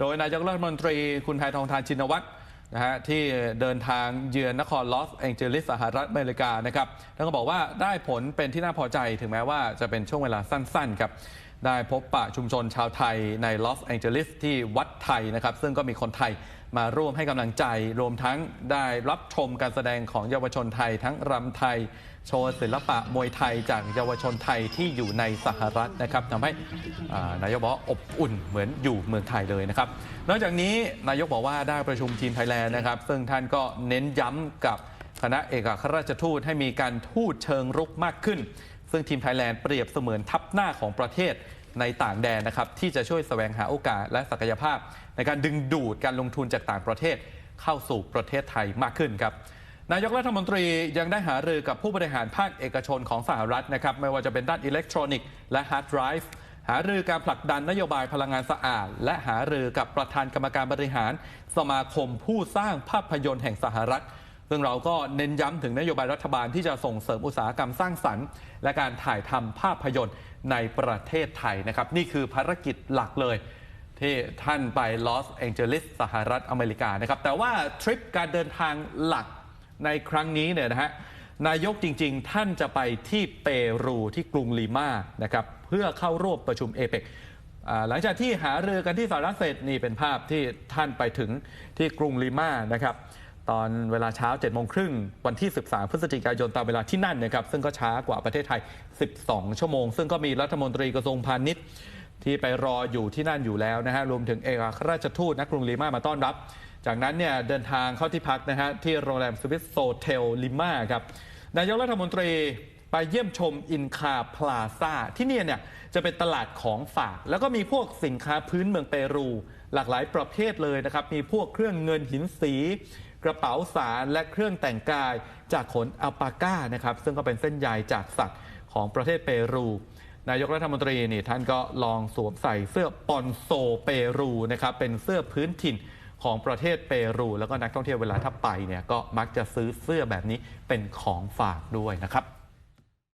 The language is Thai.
โดยนายกรัฐมนตรีคุณไททองทานชินวัตรนะฮะที่เดินทางเยือนนครลอสแองเจลิสสหรัฐอเมริกานะครับท่านก็บอกว่าได้ผลเป็นที่น่าพอใจถึงแม้ว่าจะเป็นช่วงเวลาสั้นๆครับ ได้พบปะชุมชนชาวไทยในลอสแองเจลิสที่วัดไทยนะครับ ซึ่งก็มีคนไทยมาร่วมให้กำลังใจ รวมทั้งได้รับชมการแสดงของเยาวชนไทย ทั้งรำไทย โชว์ศิลปะมวยไทยจากเยาวชนไทยที่อยู่ในสหรัฐนะครับทำให้นายกบอกอบอุ่นเหมือนอยู่เมืองไทยเลยนะครับ นอกจากนี้นายกบอกว่าได้ประชุมทีมไทยแลนด์นะครับ ซึ่งท่านก็เน้นย้ำกับคณะเอกอัครราชทูตให้มีการทูตเชิงรุกมากขึ้น ซึ่งทีมไทยแลนด์เปรียบเสมือนทัพหน้าของประเทศในต่างแดนนะครับ ที่จะช่วยแสวงหาโอกาสและศักยภาพ ในการดึงดูดการลงทุนจากต่างประเทศเข้าสู่ประเทศไทยมากขึ้นครับนายกรัฐมนตรียังได้หารือกับผู้บริหารภาคเอกชนของสหรัฐนะครับไม่ว่าจะเป็นด้านอิเล็กทรอนิกส์และฮาร์ดไดรฟ์หารือการผลักดันนโยบายพลังงานสะอาด และหารือกับประธานกรรมการบริหาร สมาคมผู้สร้างภาพยนตร์แห่งสหรัฐ ซึ่งเราก็เน้นย้ำถึงนโยบายรัฐบาลที่จะส่งเสริมอุตสาหกรรมสร้างสรรค์ และการถ่ายทำภาพยนตร์ในประเทศไทยนะครับ นี่คือภารกิจหลักเลย ที่ท่านไปลอสแองเจลิสสหรัฐอเมริกานะครับ แต่ว่าทริปการเดินทางหลักในครั้งนี้เนี่ยนะฮะนายกจริง ๆ ท่านจะไปที่เปรูที่กรุงลีมานะครับเพื่อเข้าร่วมประชุมเอเปกหลังจากที่หาเรือกันที่สหรัฐเสร็จนี่เป็นภาพที่ท่านไปถึงที่กรุงลีมานะครับ ตอนเวลาเช้า7โมงครึ่งวันที่ 13 พฤศจิกายนตามเวลาที่นั่นนะครับซึ่งก็ช้ากว่าประเทศไทย 12 ชั่วโมง ซึ่งก็มีรัฐมนตรีกระทรวงพาณิชย์ ที่ไปรออยู่ที่นั่นอยู่แล้วนะฮะรวมถึงเอกอัครราชทูตนักกรุงลีมามาต้อนรับ จากนั้นเนี่ยเดินทางเข้าที่พักนะฮะที่โรงแรมสวิสโซเทลลิมาครับนายกรัฐมนตรีไปเยี่ยมชมอินคาพลาซาที่เนี่ยเนี่ยจะเป็นตลาดของฝาก แล้วก็มีพวกสินค้าพื้นเมืองเปรู หลากหลายประเภทเลยนะครับมีพวกเครื่องเงินหินสี กระเป๋าสารและเครื่องแต่งกายจากขนอัลปาก้านะครับซึ่งก็เป็นเส้นใยจากสัตว์ของประเทศเปรูนายกรัฐมนตรีนี่ท่านก็ลองสวมใส่เสื้อปอนโซเปรูนะครับเป็นเสื้อพื้นถิ่นของประเทศเปรู แล้วก็นักท่องเที่ยวเวลาถ้าไปเนี่ยก็มักจะซื้อเสื้อแบบนี้เป็นของฝากด้วยนะครับ